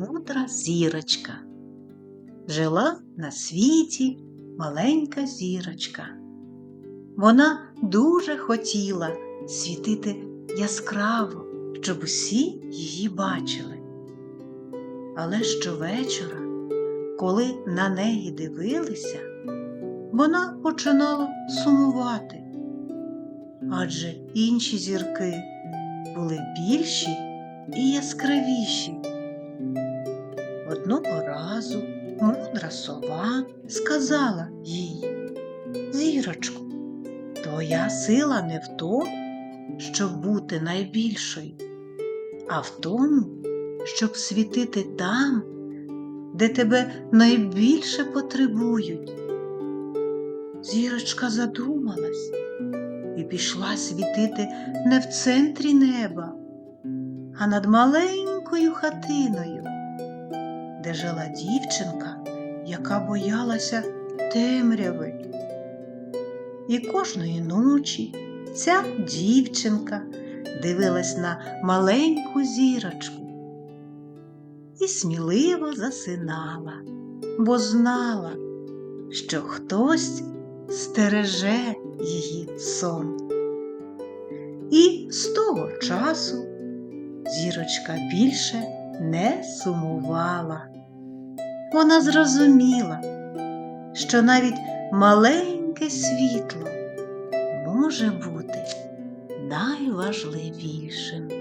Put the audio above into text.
мудра зірочка. Жила на світі маленька зірочка. Вона дуже хотіла світити яскраво, щоб усі її бачили. Але щовечора, коли на неї дивилися, вона починала сумувати. Адже інші зірки були більші і яскравіші. Одного разу мудра сова сказала їй, Зірочку, твоя сила не в тому, щоб бути найбільшою, а в тому, щоб світити там, де тебе найбільше потребують. Зірочка задумалась і пішла світити не в центрі неба, а над маленькою хатиною, де жила дівчинка, яка боялася темряви. І кожної ночі ця дівчинка дивилась на маленьку зірочку і сміливо засинала, бо знала, що хтось стереже її сон. І з того часу зірочка більше не сумувала. Вона зрозуміла, що навіть маленьке світло може бути найважливішим.